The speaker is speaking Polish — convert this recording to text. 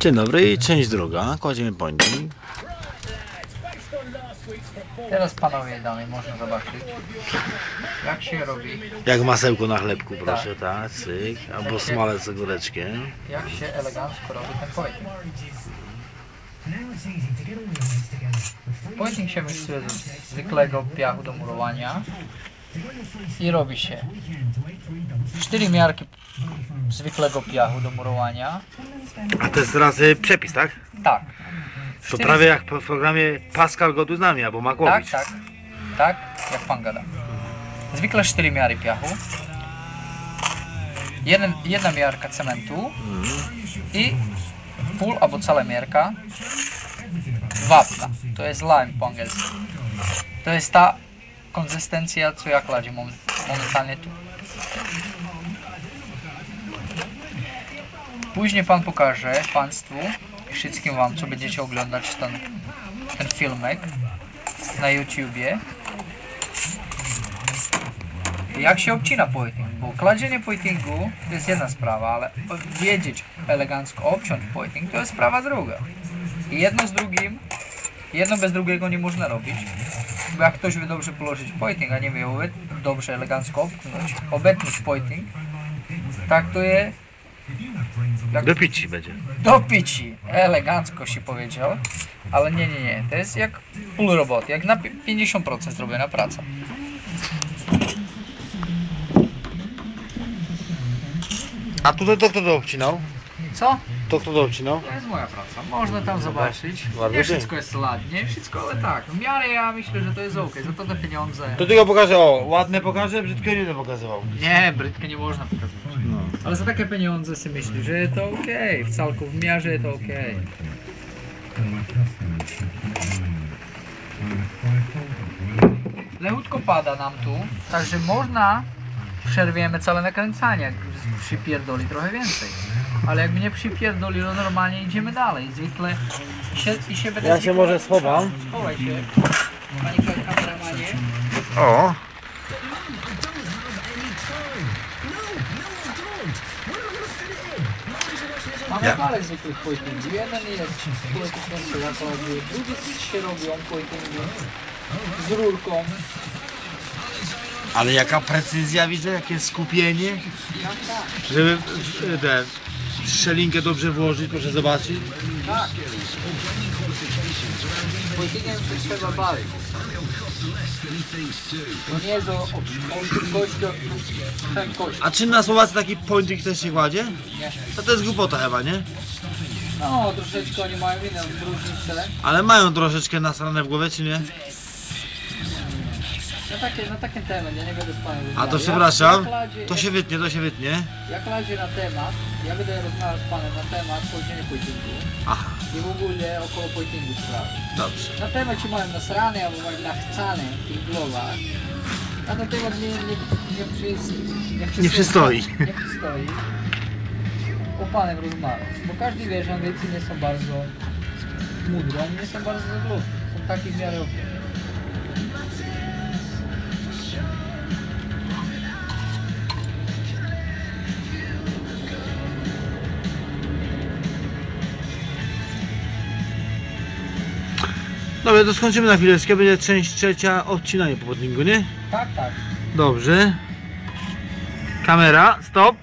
Dzień dobry, część druga. Kładziemy pończyn. Teraz panowie damy, można zobaczyć jak się robi, Jak masełko na chlebku, proszę, tak, cyk. Albo smalec z ogóreczkiem. jak się elegancko robi ten pointing. Pointing się miksuje z zwykłego piachu do murowania i robi się cztery miarki zwykłego piachu do murowania. A to jest teraz y, przepis, tak? Tak, To prawie jak w programie Pascal Godu z nami, albo tak, Makłowicz. tak, tak, jak pan gada. Zwykle cztery miary piachu, jeden, jedna miarka cementu i pół albo cała miarka wapna. To jest lime po angielsku. To jest ta konsystencja, co ja kładzie mom- momentalnie tu. Później pan pokaże Państwu i wszystkim Wam, co będziecie oglądać ten, ten filmek na YouTubie, jak się obcina pointing, bo kładzienie pointingu to jest jedna sprawa, ale wiedzieć elegancko obciąć pointing to jest sprawa druga. I jedno z drugim, jedno bez drugiego nie można robić, bo jak ktoś wie dobrze położyć pointing, a nie wie dobrze elegancko obknąć, obetnąć pointing, tak to jest jak Do pici będzie. do pici. Elegancko się powiedział. Ale nie, nie, nie. To jest jak pół roboty. Jak na pi- 50% zrobiona praca. A tutaj to kto to obcinał? Co? To kto to obcinał? To jest moja praca. Można tam zobaczyć. bardzo Nie wszystko jest ładnie, wszystko, ale tak. W miarę ja myślę, że to jest ok. Za to te pieniądze. To tylko pokażę, o, ładne pokażę, brzydkie nie będę pokazywał. Nie, brytkę nie można pokazywać. No. Ale za takie pieniądze sobie myśli, że to ok. W calku, w miarze to ok. Lehutko pada nam tu, także można przerwiemy całe nakręcanie, przypierdoli trochę więcej. Ale jakby nie przypierdoli, to normalnie idziemy dalej. Zwykle się, i się będę Ja się może schowam. Schowaj się, panie kameramanie. O, Mamy Ja. parę zwykłych pointingów. Jeden jest na zakładzie, drugi się robią pointingi z rurką. ale jaka precyzja widzę, jakie skupienie. Jak tak? Żeby tę strzelinkę dobrze włożyć, proszę zobaczyć. Tak. Pointingiem się trzeba bawić. To nie jest o, o, o szybkości, o prędkości. A czy na Słowacji taki pointing też się kładzie? Nie. To to jest głupota chyba, nie? No, troszeczkę oni mają inną różnicę. Ale mają troszeczkę nasrane w głowie, czy nie? Na takie, na takim temat, ja nie będę z panem A rozmawiał. to przepraszam, Jak, jak, to się wytnie, to się wytnie. Jak razie na temat, ja będę rozmawiał z panem na temat połączenia pointingu Aha, i w ogóle około pointingu sprawy. dobrze. Na temat ci mają nasrane albo mają nachcane w tych głowach. A na temat nie, nie, nie, przys, nie, przystoi. Nie przystoi. O panem rozmawiać. Bo każdy wie, że Anglicy nie są bardzo oni nie są bardzo zaglądni. Są taki w miarę. Dobra, to skończymy na chwileczkę, będzie część trzecia odcinanie po podlingu, nie? Tak, tak. Dobrze. Kamera, stop.